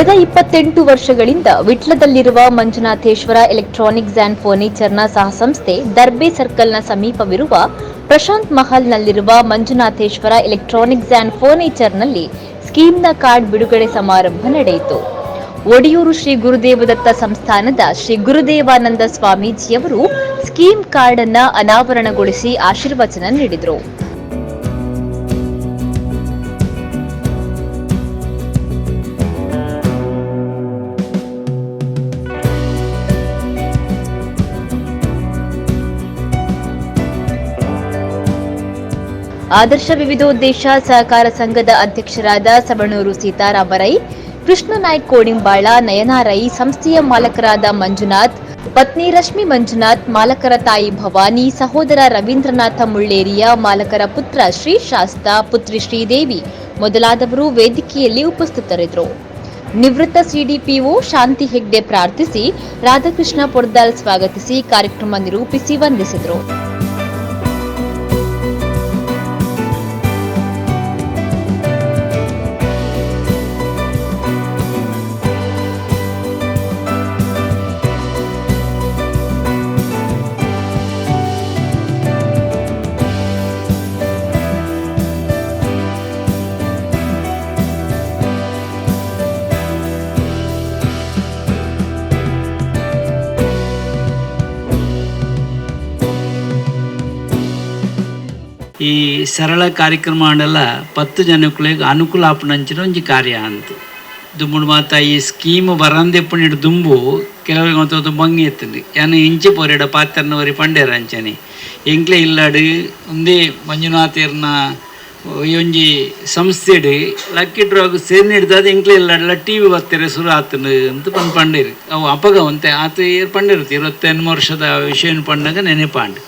ಕಳೆದ ಇಪ್ಪತ್ತೆಂಟು ವರ್ಷಗಳಿಂದ ವಿಟ್ಲದಲ್ಲಿರುವ ಮಂಜುನಾಥೇಶ್ವರ ಎಲೆಕ್ಟ್ರಾನಿಕ್ಸ್ ಆ್ಯಂಡ್ ಫರ್ನಿಚರ್ನ ಸಹಸಂಸ್ಥೆ ದರ್ಬೆ ಸರ್ಕಲ್ನ ಸಮೀಪವಿರುವ ಪ್ರಶಾಂತ್ ಮಹಲ್ನಲ್ಲಿರುವ ಮಂಜುನಾಥೇಶ್ವರ ಎಲೆಕ್ಟ್ರಾನಿಕ್ಸ್ ಆ್ಯಂಡ್ ಫರ್ನಿಚರ್ನಲ್ಲಿ ಸ್ಕೀಮ್ನ ಕಾರ್ಡ್ ಬಿಡುಗಡೆ ಸಮಾರಂಭ ನಡೆಯಿತು. ಒಡಿಯೂರು ಶ್ರೀ ಗುರುದೇವದತ್ತ ಸಂಸ್ಥಾನದ ಶ್ರೀ ಗುರುದೇವಾನಂದ ಸ್ವಾಮೀಜಿಯವರು ಸ್ಕೀಮ್ ಕಾರ್ಡ್ ಅನಾವರಣಗೊಳಿಸಿ ಆಶೀರ್ವಚನ ನೀಡಿದರು. ಆದರ್ಶ ವಿವಿಧೋದ್ದೇಶ ಸಹಕಾರ ಸಂಘದ ಅಧ್ಯಕ್ಷರಾದ ಸವಣೂರು ಸೀತಾರಾಮರೈ ಕೃಷ್ಣ ನಾಯ್ಕ ಕೋಡಿಂಬಾಳ ನಯನಾರೈ ಸಂಸ್ಥೆಯ ಮಾಲಕರಾದ ಮಂಜುನಾಥ್, ಪತ್ನಿ ರಶ್ಮಿ ಮಂಜುನಾಥ್, ಮಾಲಕರ ತಾಯಿ ಭವಾನಿ, ಸಹೋದರ ರವೀಂದ್ರನಾಥ ಮುಳ್ಳೇರಿಯ, ಮಾಲಕರ ಪುತ್ರ ಶ್ರೀ ಶಾಸ್ತ, ಪುತ್ರಿ ಶ್ರೀದೇವಿ ಮೊದಲಾದವರು ವೇದಿಕೆಯಲ್ಲಿ ಉಪಸ್ಥಿತರಿದ್ದರು. ನಿವೃತ್ತ ಸಿಡಿಪಿಒ ಶಾಂತಿ ಹೆಗ್ಡೆ ಪ್ರಾರ್ಥಿಸಿ ರಾಧಾಕೃಷ್ಣ ಪೊರ್ದಾಲ್ ಸ್ವಾಗತಿಸಿ ಕಾರ್ಯಕ್ರಮ ನಿರೂಪಿಸಿ ವಂದಿಸಿದರು. ಈ ಸರಳ ಕಾರ್ಯಕ್ರಮ ಆಂಡಲ ಪತ್ತು ಜನಕ್ಕಳಿಗೆ ಅನುಕೂಲ ಆಪುನಂಚಿನ ಒಂಜಿ ಕಾರ್ಯ ಅಂತ. ದುಂಬುಡು ಮಾತ ಈ ಸ್ಕೀಮ್ ಬರಂದೆಪ್ಪುನಿಡು ದುಂಬು ಕೆಲವರಿಗೆ ಒಂದು ಬಂಗಿ ಎತ್ತಂದು ಯಾನು ಇಂಚೆ ಪೋರೆಡ ಪಾತ್ರನವರಿ ಪಂಡೇರ ಅಂಚನೆ. ಎಂಕ್ಲೆ ಇಲ್ಲಾಡು, ಒಂದೇ ಮಂಜುನಾಥೇರ್ನ ಈ ಒಂಜಿ ಸಂಸ್ಥೆಡು ಲಕ್ಕಿ ಡ್ರಾಗ್ ಸೇರ್ ಹಿಡ್ದಾದ ಎಂಕ್ಲೆ ಇಲ್ಲಾಡಲ್ಲ ಟಿ ವಿ ಬರ್ತಾರೆ ಶುರು ಆತನು ಅಂತ ಬಂದು ಪಂಡೇರಿ. ಅವು ಅಪಗವಂತೆ ಆತ ಏರ್ ಪಂಡಿರುತ್ತೆ ಇವತ್ತೆನ್ಮೂ ವರ್ಷದ ವಿಷಯನ ಪಂಡಾಗ ನೆನೆಪಾಂಡು.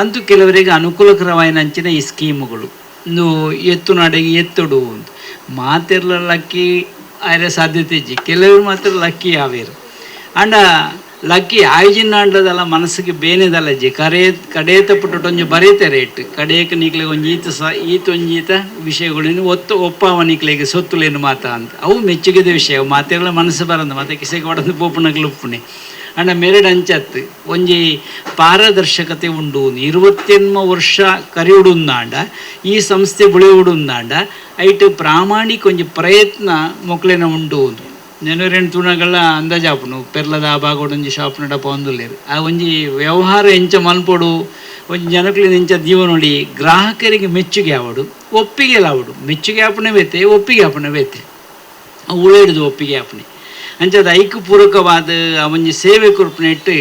ಅಂತೂ ಕೆಲವರಿಗೆ ಅನುಕೂಲಕರವಾಯಿನಂಚಿನ ಈ ಸ್ಕೀಮುಗಳು. ಒಂದು ಎತ್ತು ನಡೆಗೆ ಎತ್ತಡು ಅಂತ ಮಾತಿರ್ಲ ಲಕ್ಕಿ ಆಯ್ರೆ ಸಾಧ್ಯತೆ ಇಜ್ಜಿ. ಕೆಲವರು ಮಾತ್ರ ಲಕ್ಕಿ ಯಾವ್ಯಾರು ಅಂಡ ಲಕ್ಕಿ ಆಯ್ಜಿನ್ ಅಂಡದಲ್ಲ, ಮನಸ್ಸಿಗೆ ಬೇನೆದಲ್ಲ ಇಜ್ಜಿ. ಕರೆ ಪುಟ್ಟ ಒಂಜಿ ಬರೀತಾರೆ ರೇಟ್. ಕಡೆಯಕ್ಕೆ ನಿಕ್ಲೆಗೆ ಒಂಜಿ ಈತ ಸ, ಈತ ಒಂಜೀತ ವಿಷಯಗಳನ್ನು ಒತ್ತು ಒಪ್ಪಾವ ನಿಕ್ಲೆಗೆ ಸೊತ್ತುಲೇನು ಮಾತ ಅಂತ. ಅವು ಮೆಚ್ಚುಗೆದ ವಿಷಯ. ಮಾತೆಲ್ಲ ಮನಸ್ಸು ಬರಂದ ಮತ್ತೆ ಕಿಸೆಗೆ ಪೋಪುನಗ್ಲು ಉಪ್ಪುಣೆ ಅಂಡ ಮೆರಡು ಅಂಚತ್ತು ಒಂಜಿ ಪಾರದರ್ಶಕತೆ ಉಂಡು. ಇರುವತ್ತೆನ್ಮ ವರ್ಷ ಕರಿಯುಡುಂದಾಂಡ, ಈ ಸಂಸ್ಥೆ ಬುಳಿಯುಡುಂದಾಂಡ, ಐಟ್ ಪ್ರಾಮಾಣಿಕ ಒಂಜಿ ಪ್ರಯತ್ನ ಮೊಕ್ಲೆನ ಉಂಡು. ನೆನರೆಂಡು ತುಣಗಳ ಅಂದಾಜಾಪುನು ಪೆರ್ಲದ ಆ ಭಾಗ ಒಂಜಿ ಶಾಪ್ ನಡ ಆ ಒಂಜಿ ವ್ಯವಹಾರ ಎಂಚ ಮಲ್ಪೊಡು, ಒಂಜಿ ಜನಕ್ಲಿನ ಎಂಚ ದೀವ ನೋಡಿ ಗ್ರಾಹಕರಿಗೆ ಮೆಚ್ಚುಗೆ ಆವಡು ಒಪ್ಪಿಗೆ ಲಾವಡು ಮೆಚ್ಚುಗೆ ಆಪಣೆ ಬೇತೆ, ಒಪ್ಪಿಗೆ ಆಪಣೆ ಬೇತೆ. ಉಳಿದು ಒಪ್ಪಿಗೆ ಆಪಣೆ. ಅಂಚದ ಐಕ್ ಪೂರಕವಾದ ಒಂಜಿ ಸೇವೆ ಕೊರ್ಪನೆಟ್ಟು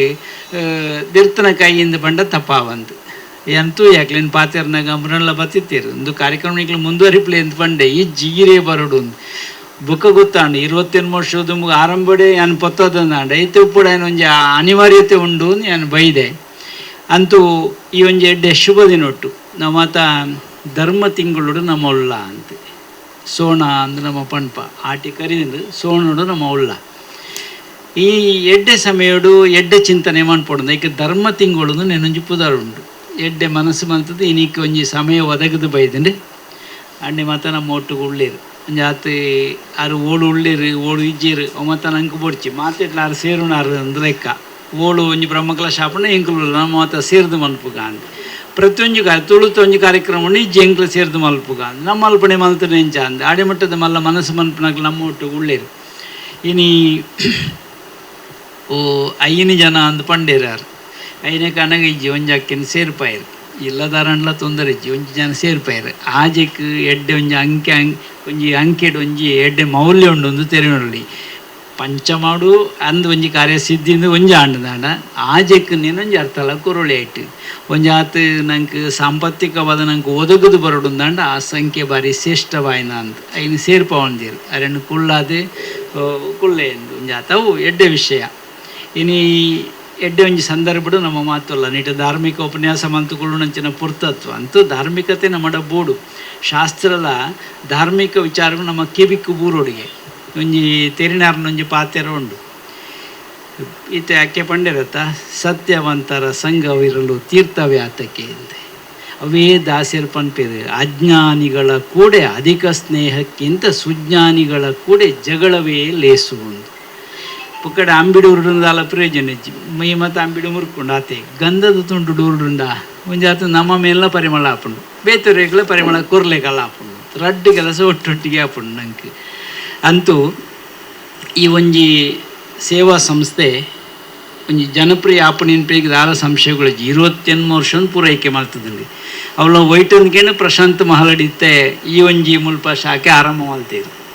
ದಿರ್ತನ ಕೈಯಿಂದ ಬಂಡ ತಪ್ಪಾವಂದು ಎಂತೂ ಯಾಕ್ಲಿನ್ ಪಾತೆರ್ನಾಗ ಮುರಲ್ಲ ಬತ್ತಿತ್ತೀರು. ಒಂದು ಕಾರ್ಯಕ್ರಮ ಮುಂದುವರಿಪ್ಲೆ ಅಂತ ಬಂಡೆ ಈ ಜಿಗಿರೇ ಬರಡು ಬುಕ್ಕ ಗೊತ್ತಾಂಡು, ಇರುವತ್ತೆನ್ ವರ್ಷದ ಆರಂಭಡೆ ನಾನು ಪೊತ್ತದಂದಾಂಡ ಐತೆ ಏನು ಒಂಜಿ ಅನಿವಾರ್ಯತೆ ಉಂಡು ನಾನು ಬೈದೆ. ಅಂತೂ ಈ ಒಂಜಿ ಎಡ್ಡೆ ಶುಭ ದಿನೊಟ್ಟು ನಾವು ಮಾತ ಧರ್ಮ ತಿಂಗಳು ನಮ್ಮ ಉಳ್ಳ ಅಂತ. ಸೋಣ ಅಂದ್ರೆ ನಮ್ಮ ಪಂಪ ಆಟಿ ಕರಿದು ಸೋಣುಡು ನಮ್ಮ ಉಳ್ಳ. ಈ ಎಡ್ಡೆ ಸಮಯಡು ಎಡ್ಡೆ ಚಿಂತನೆ ಮಾಡ್ಪಡೋದು, ಏಕೆ ಧರ್ಮ ತಿಂಗಳು ನೆನೊಂಜಿ ಪುದಾರ್ ಉಂಡು ಎಡ್ಡೆ ಮನಸ್ಸು ಬಂತದ್ದು ಇನಿಕ್ಕೆ ಒಂಜಿ ಸಮಯ ಒದಗದು ಬೈದಂಡೆ ಅಣ್ಣೆ ಮಾತ ನಮ್ಮ ಒಟ್ಟಿಗೆ ಉಳ್ಳೇರು. ಒಂಜಿ ಆತು ಆರು ಓಡು ಉಳ್ಳೇರು, ಓಳು ಇಜ್ಜೇರು ಮತ್ತ ನಂಗೆ ಬೊಡ್ಚಿ. ಮಾತೆಟ್ಲ ಆರು ಸೇರುಣಾರು ಅಂದ್ರೆ ಲೆಕ್ಕ ಓಳು ಒಂಜಿ ಬ್ರಹ್ಮಕಲ ಶಾಪನ ಎಂಕುಲು ನಮ್ಮ ಮಾತ ಸೇರಿದು ಮನ್ಪುಗ ಅಂತ ಪ್ರತಿಯೊಂದು ಕಾರ್ಯ ತುಳುತ ಒಂಜಿ ಕಾರ್ಯಕ್ರಮ ಇಜ್ಜಿ ಎಂಕ್ಲು ಸೇರ್ದು ಮಲ್ಪುಗ. ನಮ್ಮ ಮಲ್ಪಣೆ ಮಲ್ತನೆ ಎಂಚ ಅಂದ್ ಆಡೆ ಮಟ್ಟದ ಮಲ್ಲ ಮನಸ್ಸು ಮಲ್ಪನಾಗ ನಮ್ಮ ಒಟ್ಟು ಉಳ್ಳೇರು. ಇನಿ ಓ ಐನ ಜನ ಅಂದ್ ಪಂಡೇರಾರು. ಐನೇ ಕಣಗ ಇಜ್ಜಿ ಒಂಜಿ ಜಾಕಿನ ಸೇರ್ಪಾಯಿರು. ಇಲ್ಲದಾರಣ್ಲ ತೊಂದರೆ ಇಜ್ಜಿ, ಒಂಜಿ ಜನ ಸೇರ್ಪಾಯಿರು. ಆಜೆಕ್ ಎಡ್ಡೆ ಒಂಜಿ ಅಂಕೆ ಅಂಕ್, ಒಂಜಿ ಅಂಕೆಡ್ ಒಂಜಿ ಎಡ್ಡೆ ಮೌಲ್ಯ ಉಂಡು ಒಂದು ತೆರೆನೊಳ್ಳಿ ಪಂಚ ಅಂದು ಒಂಜಿ ಕಾರ್ಯ ಸಿದ್ಧಿಂದ ಒಂಜಿ ಆಂಡದಾಂಡ ಆಜೆಕ್ ಒಂಜಿ ಅರ್ಥಲ ಕುರುಳಿ ಆಯ್ತು ಒಂಜಿ ಆತು ನಂಗೆ ಸಾಂಪತ್ತಿಕವಾದ ನಂಗೆ ಒದಗದು ಬರಡುಂದಾಂಡ ಆ ಸಂಖ್ಯೆ ಬಾರಿ ಶ್ರೇಷ್ಠವಾಯ್ನ ಅಂತ. ಐನು ಸೇರ್ಪವಂದಿರು ಅರೆಂಡು ಕುಳ್ಳಾದೆ ಕುಳ್ಳೆ ಎಂದು ಒಂಜಿ ಆತವು ಎಡ್ಡೆ ವಿಷಯ. ಇನಿ ಎಡ್ಡೆ ಒಂಜಿ ಸಂದರ್ಭಡು ನಮ್ಮ ಮಾತಲ್ಲ ನೀಟ ಧಾರ್ಮಿಕ ಉಪನ್ಯಾಸ ಮಂತುಗಳು ನಂಚಿನ ಪುರ್ತತ್ವ. ಅಂತೂ ಧಾರ್ಮಿಕತೆ ನಮ್ಮಡ ಬೋಡು. ಶಾಸ್ತ್ರಲ ಧಾರ್ಮಿಕ ವಿಚಾರಗಳು ನಮ್ಮ ಕಿವಿಕ್ಕು ಬೂರೊಡಿಗೆ. ಒಂಜಿ ತೆರಿನಾರ್ನ ಒಂಜಿ ಪಾತೆರ ಉಂಡು. ಈತ ಯಾಕೆ ಪಂಡಿರತ್ತ? ಸತ್ಯವಂತರ ಸಂಘವಿರಲು ತೀರ್ಥವ್ಯಾತಕ್ಕೆ ಅಂತೆ ಅವೇ ದಾಸ್ಯರು ಪನ್ಪೇರು, ಅಜ್ಞಾನಿಗಳ ಕೂಡೆ ಅಧಿಕ ಸ್ನೇಹಕ್ಕಿಂತ ಸುಜ್ಞಾನಿಗಳ ಕೂಡೆ ಜಗಳವೇ ಲೇಸು ಒಂದು ಪುಕ್ಕಡೆ ಅಂಬಿಡಿ ಉರುಂದಾಲ ಪ್ರಯೋಜನ ಮೈ ಮತ್ತು ಅಂಬಿಡಿ ಮುರ್ಕೊಂಡು ಆತೆ, ಗಂಧದ ತುಂಡು ಡೂರುಂಡ ಒಂಜಿ ಆತ ನಮ್ಮ ಮೇಲೆ ಪರಿಮಳ ಹಾಪುಂಡು ಬೇತುರೆಗಳ ಪರಿಮಳ ಕೊರ್ಲೆಗಲ್ಲ ಹಾಪುಂಡು ರಡ್ಡು ಕೆಲಸ ಒಟ್ಟೊಟ್ಟಿಗೆ ಹಾಪುಂಡು ನಂಗೆ. ಅಂತೂ ಈ ಒಂಜಿ ಸೇವಾ ಸಂಸ್ಥೆ, ಒಂಜಿ ಜನಪ್ರಿಯ ಆಪಣಿನ ಪೈಕಿ ದಾರ ಸಂಶಯಗಳು ಇರುವತ್ತೆನ್ ವರ್ಷ ಪೂರೈಕೆ ಮಾಡ್ತದಂడి ಅವಳ ವೈಟನ್ಗೇನು ಪ್ರಶಾಂತ್ ಮಹಲಡಿತ್ತೆ ಈ ಒಂಜಿ ಮುಲ್ಪ ಶಾಖೆ ಆರಂಭ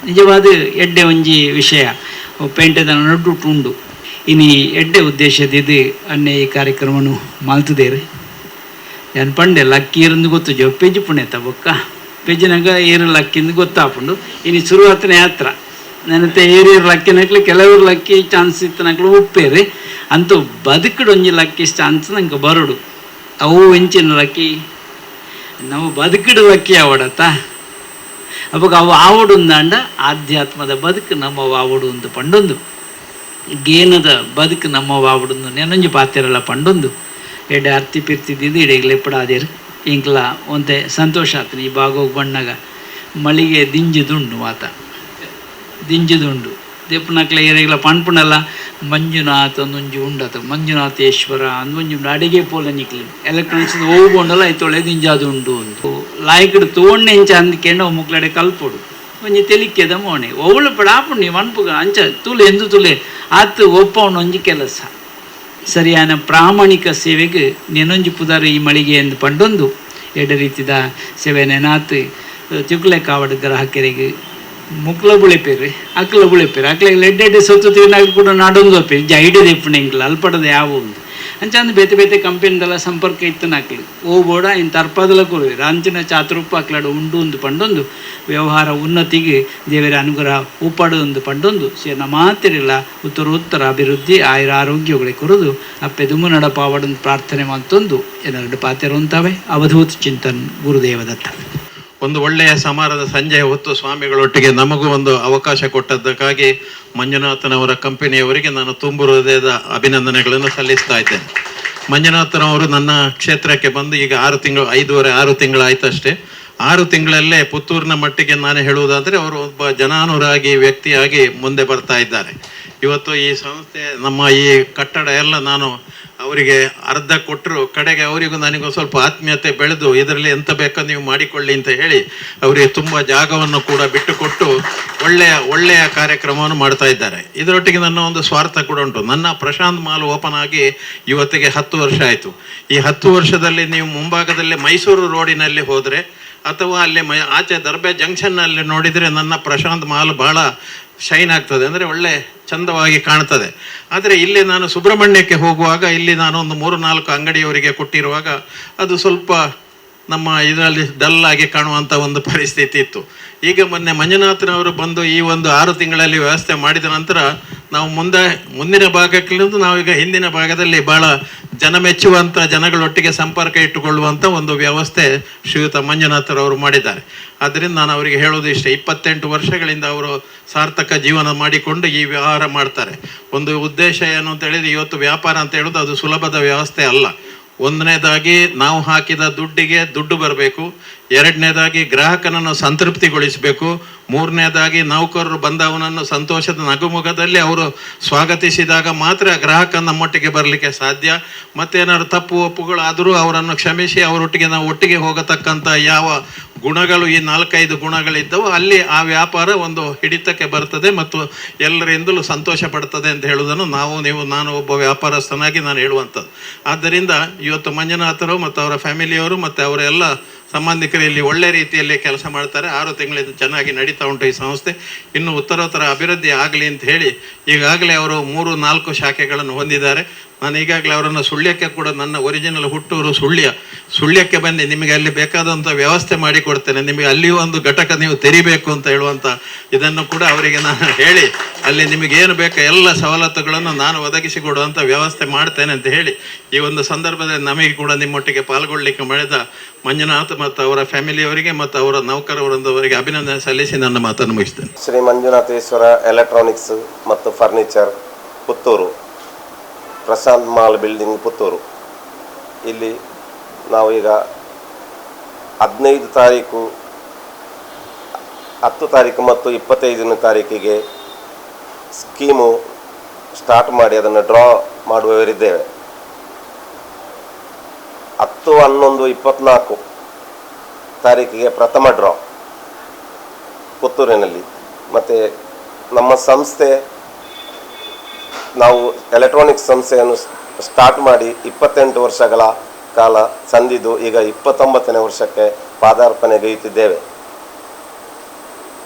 ನಿಜವಾದ ಎಡ್ಡೆ ಒಂಜಿ ವಿಷಯ ಪೇಂಟದ ನಡು ಉಂಡು ಇನಿ ಎಡ್ಡೆ ಉದ್ದೇಶದಿದ್ದು ಅನ್ನೆ ಈ ಕಾರ್ಯಕ್ರಮನು ಮಾಲ್ತದೇರಿ. ಏನು ಪಂಡೆ ಲಕ್ಕಿ ಇರಂದು ಗೊತ್ತು ಜೋ ಪೆಜ್ಜಿ ತಬಕ್ಕ ಬೊಕ್ಕ. ಪೆಜ್ಜಿನಾಗ ಏರು ಲಕ್ಕಿಂದು ಗೊತ್ತಾಪುಂಡು. ಇನಿ ಶುರುವಾತನೇ ಯಾತ್ರ. ನೆನತೆ ಏರಿಯರ್ ಲಕ್ಕಿನಕ್ಲು ಕೆಲವರು ಲಕ್ಕಿ ಚಾನ್ಸ್ ಇತ್ತನಕ್ಲು ಉಪ್ಪೇರಿ. ಅಂತೂ ಬದುಕಡು ಒಂಜಿ ಲಕ್ಕಿ ಚಾನ್ಸ್ ನಂಗೆ ಬರೋಡು. ಅವು ಎಂಚಿನ ಲಕ್ಕಿ? ನಾವು ಬದುಕಿಡು ಲಕ್ಕಿ ಆವಡತ್ತ ಅವಾಗ ಅವು ಆವಡು ಅಂದಾಂಡ ಆಧ್ಯಾತ್ಮದ ಬದುಕು ನಮ್ಮ ಆವಡು ಅಂತ ಪಂಡೊಂದು. ಗೇನದ ಬದುಕು ನಮ್ಮ ಆವಡು ನೆನೊಂಜಿ ಪಾತಿರಲ್ಲ ಪಂಡೊಂದು. ಎಡೆ ಅರ್ತಿ ಪಿರ್ತಿದ್ದು ಇಡೆಗ್ಲೆ ಇಂಕ್ಲ ಒಂತೆ ಸಂತೋಷ ಆತನ ಈ ಬಾಗೋಗಿ ಬಣ್ಣಗ. ಮಳಿಗೆ ದಿಂಜುದುಂಡು ಮಾತ ದಿಂಜುದುಂಡು. ದೇಪನಕ್ಲೆ ಏರೆಗ್ಲ ಪಣ್ಪುಣಲ್ಲ, ಮಂಜುನಾಥ್ ಒಂದೊಂಜಿ ಉಂಡತ. ಮಂಜುನಾಥೇಶ್ವರ ಅಂದೊಂಜಿ ಉಂಡು ಅಡಿಗೆ ಪೋಲ ನಿಕ್ಲಿ. ಎಲೆಕ್ಟ್ರಾನಿಕ್ಸ್ ಹೋಗ್ಬೊಂಡಲ್ಲ, ಐತೊಳೆ ದಿಂಜಾದು ಉಂಡು ಅಂತ. ಲಾಯ್ಕಡ್ ತೋಣ್ಣೆ ಇಂಚ ಅಂದ್ಕೆಂಡು ಮುಕ್ಲಡೆ ಕಲ್ಪೊಡು. ಒಂಜಿ ತೆಲಿಕ್ಕೆದ ಮೋಣೆ. ಒಳ್ಳೆ ಪಡಾಪುಣಿ ಮನ್ಪುಗ ಅಂಚ ತುಲೆ, ಎಂದು ತುಲೆ, ಆತು ಒಪ್ಪವನು ಒಂಜಿ ಕೆಲಸ. ಸರಿಯಾನ ಪ್ರಾಮಾಣಿಕ ಸೇವೆಗೆ ನೆನೊಂಜಿ ಪುದಾರ ಈ ಮಳಿಗೆ ಎಂದು ಪಂಡೊಂದು ಎಡ ರೀತಿದ ಸೇವೆ ನೆನಾತ್ ತಿಕ್ಲೆ ಕಾವಡ ಗ್ರಾಹಕರಿಗೆ ಮುಕ್ಲ ಬುಳಿಪೇರಿ ಅಕ್ಲ ಬುಳಿಪೇರಿ ಅಕ್ಲ ಎಡ್ಡೆಡ್ಡೆ ಎಡ್ಡೆ ಸೊತ್ತು ತಿನ್ನಾಗ ಕೂಡ ನಾಡೊಂದು ಒಪ್ಪೇರು ಜೈಡೆ ದೆಪ್ಪುಣ ಇಂಕ್ಲ ಅಲ್ಪಡದ ಯಾವ ಒಂದು. ಅಂಚಂದು ಬೇತೆ ಬೇತೆ ಕಂಪೆನಿದೆಲ್ಲ ಸಂಪರ್ಕ ಇತ್ತು ನಾಕ್ಲಿ ಓ ಬೋಡ ಇನ್ ತರ್ಪದಲ ಕೊಡುವೆ ರಾಂಚಿನ ಚಾತುರೂಪ ಅಕ್ಲಾಡು ಉಂಡು ಒಂದು ಪಂಡೊಂದು. ವ್ಯವಹಾರ ಉನ್ನತಿಗೆ ದೇವರ ಅನುಗ್ರಹ ಉಪ್ಪಾಡೊಂದು ಪಂಡೊಂದು. ಸೇನ ಮಾತಿರಿಲ್ಲ, ಉತ್ತರೋತ್ತರ ಅಭಿವೃದ್ಧಿ ಆಯುರ ಆರೋಗ್ಯಗಳಿಗೆ ಕೊರದು. ಅಪ್ಪೆ ದುಮ್ಮು ನಡಪಾವಡನ್ನು ಪ್ರಾರ್ಥನೆ ಮಾಡ್ತೊಂದು ಎರಡು ಪಾತೆರು ಅವಧೂತ್ ಚಿಂತನ್, ಗುರುದೇವದತ್ತ. ಒಂದು ಒಳ್ಳೆಯ ಸಮಾರದ ಸಂಜೆಯ ಹೊತ್ತು ಸ್ವಾಮಿಗಳೊಟ್ಟಿಗೆ ನಮಗೂ ಒಂದು ಅವಕಾಶ ಕೊಟ್ಟದ್ದಕ್ಕಾಗಿ ಮಂಜುನಾಥನವರ ಕಂಪನಿಯವರಿಗೆ ನಾನು ತುಂಬು ಹೃದಯದ ಅಭಿನಂದನೆಗಳನ್ನು ಸಲ್ಲಿಸ್ತಾ ಇದ್ದೇನೆ. ಮಂಜುನಾಥನವರು ನನ್ನ ಕ್ಷೇತ್ರಕ್ಕೆ ಬಂದು ಈಗ ಆರು ತಿಂಗಳು, ಐದೂವರೆ, ಆರು ತಿಂಗಳಾಯ್ತಷ್ಟೇ. ಆರು ತಿಂಗಳಲ್ಲೇ ಪುತ್ತೂರಿನ ಮಟ್ಟಿಗೆ ನಾನು ಹೇಳುವುದಾದರೆ ಅವರು ಒಬ್ಬ ಜನಾನುರಾಗಿ ವ್ಯಕ್ತಿಯಾಗಿ ಮುಂದೆ ಬರ್ತಾ ಇದ್ದಾರೆ. ಇವತ್ತು ಈ ಸಂಸ್ಥೆ, ನಮ್ಮ ಈ ಕಟ್ಟಡ ಎಲ್ಲ ನಾನು ಅವರಿಗೆ ಅರ್ಧ ಕೊಟ್ಟರು ಕಡೆಗೆ ಅವರಿಗೂ ನನಗೂ ಸ್ವಲ್ಪ ಆತ್ಮೀಯತೆ ಬೆಳೆದು ಇದರಲ್ಲಿ ಎಂತ ಬೇಕೋ ನೀವು ಮಾಡಿಕೊಳ್ಳಿ ಅಂತ ಹೇಳಿ ಅವರಿಗೆ ತುಂಬ ಜಾಗವನ್ನು ಕೂಡ ಬಿಟ್ಟುಕೊಟ್ಟು ಒಳ್ಳೆಯ ಒಳ್ಳೆಯ ಕಾರ್ಯಕ್ರಮವನ್ನು ಮಾಡ್ತಾ ಇದ್ದಾರೆ. ಇದರೊಟ್ಟಿಗೆ ನನ್ನ ಒಂದು ಸ್ವಾರ್ಥ ಕೂಡ ಉಂಟು. ನನ್ನ ಪ್ರಶಾಂತ್ ಮಾಲ್ ಓಪನ್ ಆಗಿ ಇವತ್ತಿಗೆ ಹತ್ತು ವರ್ಷ ಆಯಿತು. ಈ ಹತ್ತು ವರ್ಷದಲ್ಲಿ ನೀವು ಮುಂಭಾಗದಲ್ಲಿ ಮೈಸೂರು ರೋಡಿನಲ್ಲಿ ಹೋದರೆ ಅಥವಾ ಅಲ್ಲಿ ಮ, ಆಚೆ ದರ್ಬೆ ಜಂಕ್ಷನ್ನಲ್ಲಿ ನೋಡಿದರೆ ನನ್ನ ಪ್ರಶಾಂತ್ ಮಾಲ್ ಬಹಳ ಶೈನ್ ಆಗ್ತದೆ, ಅಂದರೆ ಒಳ್ಳೆ ಚಂದವಾಗಿ ಕಾಣ್ತದೆ. ಆದರೆ ಇಲ್ಲಿ ನಾನು ಸುಬ್ರಹ್ಮಣ್ಯಕ್ಕೆ ಹೋಗುವಾಗ, ಇಲ್ಲಿ ನಾನು ಒಂದು ಮೂರು ನಾಲ್ಕು ಅಂಗಡಿಯವರಿಗೆ ಕೊಟ್ಟಿರುವಾಗ, ಅದು ಸ್ವಲ್ಪ ನಮ್ಮ ಇದರಲ್ಲಿ ಡಲ್ ಆಗಿ ಕಾಣುವಂಥ ಒಂದು ಪರಿಸ್ಥಿತಿ ಇತ್ತು. ಈಗ ಮೊನ್ನೆ ಮಂಜುನಾಥನವರು ಬಂದು ಈ ಒಂದು ಆರು ತಿಂಗಳಲ್ಲಿ ವ್ಯವಸ್ಥೆ ಮಾಡಿದ ನಂತರ, ನಾವು ಮುಂದೆ, ಮುಂದಿನ ಭಾಗಕ್ಕಿಂತ ನಾವೀಗ ಹಿಂದಿನ ಭಾಗದಲ್ಲಿ ಬಹಳ ಜನ ಮೆಚ್ಚುವಂಥ ಜನಗಳೊಟ್ಟಿಗೆ ಸಂಪರ್ಕ ಇಟ್ಟುಕೊಳ್ಳುವಂಥ ಒಂದು ವ್ಯವಸ್ಥೆ ಶ್ರೀಯುತ ಮಂಜುನಾಥರವರು ಮಾಡಿದ್ದಾರೆ. ಆದ್ದರಿಂದ ನಾನು ಅವರಿಗೆ ಹೇಳೋದು ಇಷ್ಟ, ಇಪ್ಪತ್ತೆಂಟು ವರ್ಷಗಳಿಂದ ಅವರು ಸಾರ್ಥಕ ಜೀವನ ಮಾಡಿಕೊಂಡು ಈ ವ್ಯವಹಾರ ಮಾಡ್ತಾರೆ. ಒಂದು ಉದ್ದೇಶ ಏನು ಅಂತ ಹೇಳಿದರೆ, ಇವತ್ತು ವ್ಯಾಪಾರ ಅಂತ ಹೇಳೋದು ಅದು ಸುಲಭದ ವ್ಯವಸ್ಥೆ ಅಲ್ಲ. ಒಂದನೇದಾಗಿ ನಾವು ಹಾಕಿದ ದುಡ್ಡಿಗೆ ದುಡ್ಡು ಬರಬೇಕು, ಎರಡನೇದಾಗಿ ಗ್ರಾಹಕನನ್ನು ಸಂತೃಪ್ತಿಗೊಳಿಸಬೇಕು, ಮೂರನೇದಾಗಿ ನೌಕರರು ಬಂದವನನ್ನು ಸಂತೋಷದ ನಗುಮುಖದಲ್ಲಿ ಅವರು ಸ್ವಾಗತಿಸಿದಾಗ ಮಾತ್ರ ಗ್ರಾಹಕ ನಮ್ಮೊಟ್ಟಿಗೆ ಬರಲಿಕ್ಕೆ ಸಾಧ್ಯ. ಮತ್ತೇನಾದ್ರು ತಪ್ಪು ಒಪ್ಪುಗಳಾದರೂ ಅವರನ್ನು ಕ್ಷಮಿಸಿ ಅವರೊಟ್ಟಿಗೆ ನಾವು ಒಟ್ಟಿಗೆ ಹೋಗತಕ್ಕಂಥ ಯಾವ ಗುಣಗಳು ಈ ನಾಲ್ಕೈದು ಗುಣಗಳಿದ್ದವು, ಅಲ್ಲಿ ಆ ವ್ಯಾಪಾರ ಒಂದು ಹಿಡಿತಕ್ಕೆ ಬರ್ತದೆ ಮತ್ತು ಎಲ್ಲರಿಂದಲೂ ಸಂತೋಷ ಪಡ್ತದೆ ಅಂತ ಹೇಳುವುದನ್ನು ನಾವು, ನೀವು, ನಾನು ಒಬ್ಬ ವ್ಯಾಪಾರಸ್ಥನಾಗಿ ನಾನು ಹೇಳುವಂಥದ್ದು. ಆದ್ದರಿಂದ ಇವತ್ತು ಮಂಜುನಾಥರು ಮತ್ತು ಅವರ ಫ್ಯಾಮಿಲಿಯವರು ಮತ್ತು ಅವರ ಎಲ್ಲ ಸಂಬಂಧಿಕರು ಇಲ್ಲಿ ಒಳ್ಳೆ ರೀತಿಯಲ್ಲಿ ಕೆಲಸ ಮಾಡ್ತಾರೆ. ಆರು ತಿಂಗಳಿಂದ ಚೆನ್ನಾಗಿ ನಡೀತಾ ಉಂಟು ಈ ಸಂಸ್ಥೆ. ಇನ್ನು ಉತ್ತರೋತ್ತರ ಅಭಿವೃದ್ಧಿ ಆಗಲಿ ಅಂತ ಹೇಳಿ ಈಗಾಗಲೇ ಅವರು ಮೂರು, ನಾಲ್ಕು ಶಾಖೆಗಳನ್ನು ಹೊಂದಿದ್ದಾರೆ. ನಾನು ಈಗಾಗಲೇ ಅವರನ್ನು ಸುಳ್ಯಕ್ಕೆ ಕೂಡ ನನ್ನ ಒರಿಜಿನಲ್ ಹುಟ್ಟೂರು ಸುಳ್ಯ. ಸುಳ್ಯಕ್ಕೆ ಬನ್ನಿ, ನಿಮಗೆ ಅಲ್ಲಿ ಬೇಕಾದಂಥ ವ್ಯವಸ್ಥೆ ಮಾಡಿಕೊಡ್ತೇನೆ ನಿಮಗೆ ಅಲ್ಲಿಯೂ ಒಂದು ಘಟಕ ನೀವು ತೆರಿಬೇಕು ಅಂತ ಹೇಳುವಂಥ ಇದನ್ನು ಕೂಡ ಅವರಿಗೆ ನಾನು ಹೇಳಿ, ಅಲ್ಲಿ ನಿಮಗೆ ಏನು ಬೇಕೋ ಎಲ್ಲ ಸವಲತ್ತುಗಳನ್ನು ನಾನು ಒದಗಿಸಿ ಕೊಡುವಂಥ ವ್ಯವಸ್ಥೆ ಮಾಡ್ತೇನೆ ಅಂತ ಹೇಳಿ, ಈ ಒಂದು ಸಂದರ್ಭದಲ್ಲಿ ನಮಗೆ ಕೂಡ ನಿಮ್ಮೊಟ್ಟಿಗೆ ಪಾಲ್ಗೊಳ್ಳಲಿಕ್ಕೆ ಮಾಡಿದ ಮಂಜುನಾಥ್ ಮತ್ತು ಅವರ ಫ್ಯಾಮಿಲಿಯವರಿಗೆ ಮತ್ತು ಅವರ ನೌಕರವರೊಂದವರಿಗೆ ಅಭಿನಂದನೆ ಸಲ್ಲಿಸಿ ನನ್ನ ಮಾತನ್ನು ಮುಗಿಸ್ತೇನೆ. ಶ್ರೀ ಮಂಜುನಾಥೇಶ್ವರ ಎಲೆಕ್ಟ್ರಾನಿಕ್ಸ್ ಮತ್ತು furniture Puttur. Prashanth mall building Puttur. ಇಲ್ಲಿ ನಾವು ಈಗ ಹದಿನೈದು ತಾರೀಕು, ಹತ್ತು ತಾರೀಕು ಮತ್ತು ಇಪ್ಪತ್ತೈದನೇ ತಾರೀಕಿಗೆ ಸ್ಕೀಮು ಸ್ಟಾರ್ಟ್ ಮಾಡಿ ಅದನ್ನು ಡ್ರಾ ಮಾಡುವವರಿದ್ದೇವೆ. ಹತ್ತು, ಹನ್ನೊಂದು, ಇಪ್ಪತ್ನಾಲ್ಕು ತಾರೀಕಿಗೆ ಪ್ರಥಮ ಡ್ರಾ. ಪುತ್ತೂರಿನಲ್ಲಿ. ಮತ್ತು ನಮ್ಮ ಸಂಸ್ಥೆ ನಾವು ಎಲೆಕ್ಟ್ರಾನಿಕ್ಸ್ ಸಂಸ್ಥೆಯನ್ನು ಸ್ಟಾರ್ಟ್ ಮಾಡಿ ಇಪ್ಪತ್ತೆಂಟು ವರ್ಷಗಳ ಕಾಲ ಸಂದಿದ್ದು ಈಗ ಇಪ್ಪತ್ತೊಂಬತ್ತನೇ ವರ್ಷಕ್ಕೆ ಪಾದಾರ್ಪಣೆಗೈಯುತ್ತಿದ್ದೇವೆ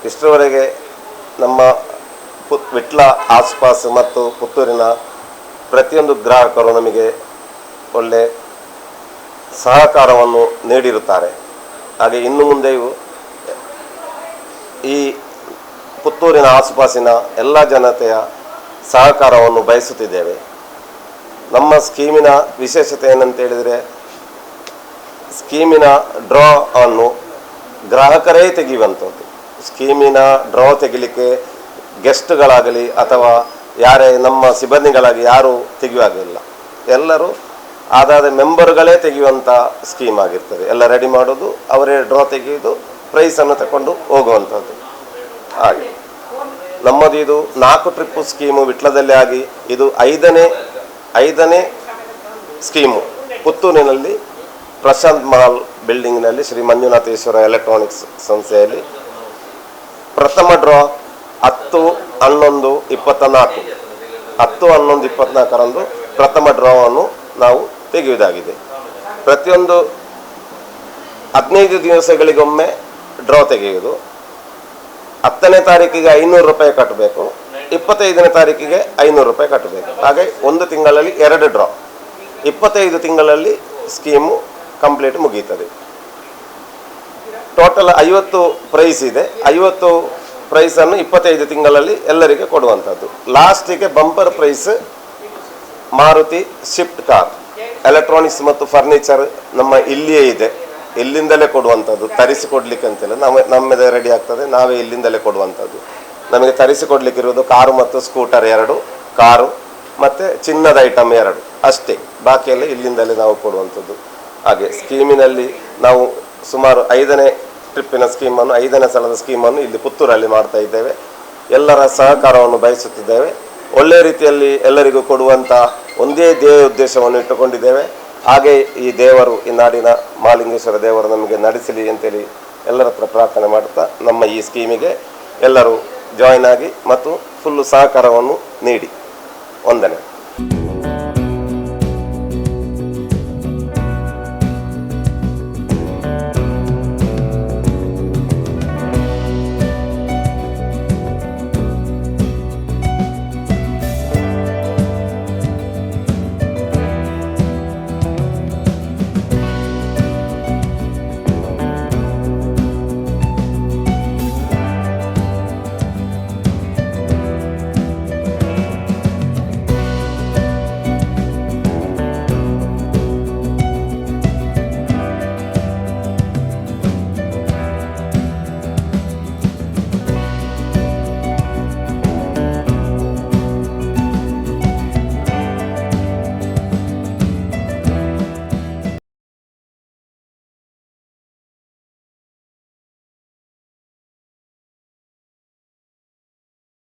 ಇಷ್ಟರವರೆಗೆ ನಮ್ಮ ಪುತ್ ವಿಟ್ಲ ಆಸ್ಪಾಸ್ ಮತ್ತು ಪುತ್ತೂರಿನ ಪ್ರತಿಯೊಂದು ಗ್ರಾಹಕರು ನಮಗೆ ಒಳ್ಳೆ ಸಹಕಾರವನ್ನು ನೀಡಿರುತ್ತಾರೆ. ಹಾಗೆ ಇನ್ನು ಮುಂದೆಯೂ ಈ ಪುತ್ತೂರಿನ ಆಸುಪಾಸಿನ ಎಲ್ಲ ಜನತೆಯ ಸಹಕಾರವನ್ನು ಬಯಸುತ್ತಿದ್ದೇವೆ. ನಮ್ಮ ಸ್ಕೀಮಿನ ವಿಶೇಷತೆ ಏನಂತ ಹೇಳಿದರೆ, ಸ್ಕೀಮಿನ ಡ್ರಾ ಅನ್ನು ಗ್ರಾಹಕರೇ ತೆಗೆಯುವಂಥದ್ದು. ಸ್ಕೀಮಿನ ಡ್ರಾ ತೆಗಿಲಿಕ್ಕೆ ಗೆಸ್ಟ್ಗಳಾಗಲಿ ಅಥವಾ ಯಾರೇ ನಮ್ಮ ಸಿಬ್ಬಂದಿಗಳಾಗಿ ಯಾರೂ ತೆಗೆಯುವಾಗಿಲ್ಲ ಎಲ್ಲರೂ ಆದಾದ ಮೆಂಬರ್ಗಳೇ ತೆಗೆಯುವಂಥ ಸ್ಕೀಮ್ ಆಗಿರ್ತದೆ. ಎಲ್ಲ ರೆಡಿ ಮಾಡೋದು, ಅವರೇ ಡ್ರಾ ತೆಗೆಯೋದು ಪ್ರೈಸನ್ನು ತಗೊಂಡು ಹೋಗುವಂಥದ್ದು. ಹಾಗೆ. ನಮ್ಮದು ಇದು ನಾಲ್ಕು ಟ್ರಿಪ್ಪು ಸ್ಕೀಮು ವಿಟ್ಲದಲ್ಲಿ ಆಗಿ ಇದು ಐದನೇ ಐದನೇ ಸ್ಕೀಮು ಪುತ್ತೂರಿನಲ್ಲಿ ಪ್ರಶಾಂತ್ ಮಹಲ್ ಬಿಲ್ಡಿಂಗ್ನಲ್ಲಿ ಶ್ರೀ ಮಂಜುನಾಥೇಶ್ವರ ಎಲೆಕ್ಟ್ರಾನಿಕ್ಸ್ ಸಂಸ್ಥೆಯಲ್ಲಿ. ಪ್ರಥಮ ಡ್ರಾ ಹತ್ತು, ಹನ್ನೊಂದು ಇಪ್ಪತ್ತ ನಾಲ್ಕು ಹತ್ತು, ಹನ್ನೊಂದು, ಇಪ್ಪತ್ನಾಲ್ಕರಂದು ಪ್ರಥಮ ಡ್ರಾವನ್ನು ನಾವು ತೆಗೆಯುವುದಾಗಿದೆ. ಪ್ರತಿಯೊಂದು ಹದಿನೈದು ದಿವಸಗಳಿಗೊಮ್ಮೆ ಡ್ರಾ ತೆಗೆಯುವುದು. ಹತ್ತನೇ ತಾರೀಕಿಗೆ ಐನೂರು ರೂಪಾಯಿ ಕಟ್ಟಬೇಕು. ಇಪ್ಪತ್ತೈದನೇ ತಾರೀಕಿಗೆ ಐನೂರು ರೂಪಾಯಿ ಕಟ್ಟಬೇಕು. ಹಾಗೆ ಒಂದು ತಿಂಗಳಲ್ಲಿ ಎರಡು ಡ್ರಾ ಇಪ್ಪತ್ತೈದು ತಿಂಗಳಲ್ಲಿ ಸ್ಕೀಮು ಕಂಪ್ಲೀಟ್ ಮುಗೀತದೆ. ಟೋಟಲ್ ಐವತ್ತು ಪ್ರೈಸ್ ಇದೆ. ಐವತ್ತು ಪ್ರೈಸನ್ನು ಇಪ್ಪತ್ತೈದು ತಿಂಗಳಲ್ಲಿ ಎಲ್ಲರಿಗೆ ಕೊಡುವಂಥದ್ದು. ಲಾಸ್ಟಿಗೆ bumper prize Maruti Swift car. Electronics ಮತ್ತು ಫರ್ನಿಚರ್ ನಮ್ಮ ಇಲ್ಲಿಯೇ ಇದೆ. ಇಲ್ಲಿಂದಲೇ ಕೊಡುವಂಥದ್ದು. ತರಿಸಿ ಕೊಡ್ಲಿಕ್ಕೆ ಅಂತಿಲ್ಲ. ನಮ್ಮ, ನಮ್ಮದೇ ರೆಡಿ ಆಗ್ತದೆ. ನಾವೇ ಇಲ್ಲಿಂದಲೇ ಕೊಡುವಂಥದ್ದು. ನಮಗೆ ತರಿಸಿ ಕೊಡಲಿಕ್ಕಿರುವುದು ಕಾರು ಮತ್ತು ಸ್ಕೂಟರ್ ಎರಡು, ಕಾರು ಮತ್ತು ಚಿನ್ನದ ಐಟಮ್ ಎರಡು. ಅಷ್ಟೇ. ಬಾಕಿಯೆಲ್ಲ ಇಲ್ಲಿಂದಲೇ ನಾವು ಕೊಡುವಂಥದ್ದು. ಹಾಗೆ ಸ್ಕೀಮಿನಲ್ಲಿ ನಾವು ಸುಮಾರು ಐದನೇ ಟ್ರಿಪ್ಪಿನ ಸ್ಕೀಮನ್ನು, ಐದನೇ ಸಲದ ಸ್ಕೀಮನ್ನು ಇಲ್ಲಿ ಪುತ್ತೂರಲ್ಲಿ ಮಾಡ್ತಾ ಇದ್ದೇವೆ. ಎಲ್ಲರ ಸಹಕಾರವನ್ನು ಬಯಸುತ್ತಿದ್ದೇವೆ. ಒಳ್ಳೆಯ ರೀತಿಯಲ್ಲಿ ಎಲ್ಲರಿಗೂ ಕೊಡುವಂಥ ಒಂದೇ ಧ್ಯೇಯ ಉದ್ದೇಶವನ್ನು ಇಟ್ಟುಕೊಂಡಿದ್ದೇವೆ. ಹಾಗೆ ಈ ದೇವರು ಈ ನಾಡಿನ ಮಾಲಿಂಗೇಶ್ವರ ದೇವರು ನಮಗೆ ನಡೆಸಲಿ ಅಂತೇಳಿ ಎಲ್ಲರ ಹತ್ರ ಪ್ರಾರ್ಥನೆ ಮಾಡುತ್ತಾ ನಮ್ಮ ಈ ಸ್ಕೀಮಿಗೆ ಎಲ್ಲರೂ ಜಾಯಿನ್ ಆಗಿ ಮತ್ತು ಫುಲ್ಲು ಸಹಕಾರವನ್ನು ನೀಡಿ. ವಂದನೆ.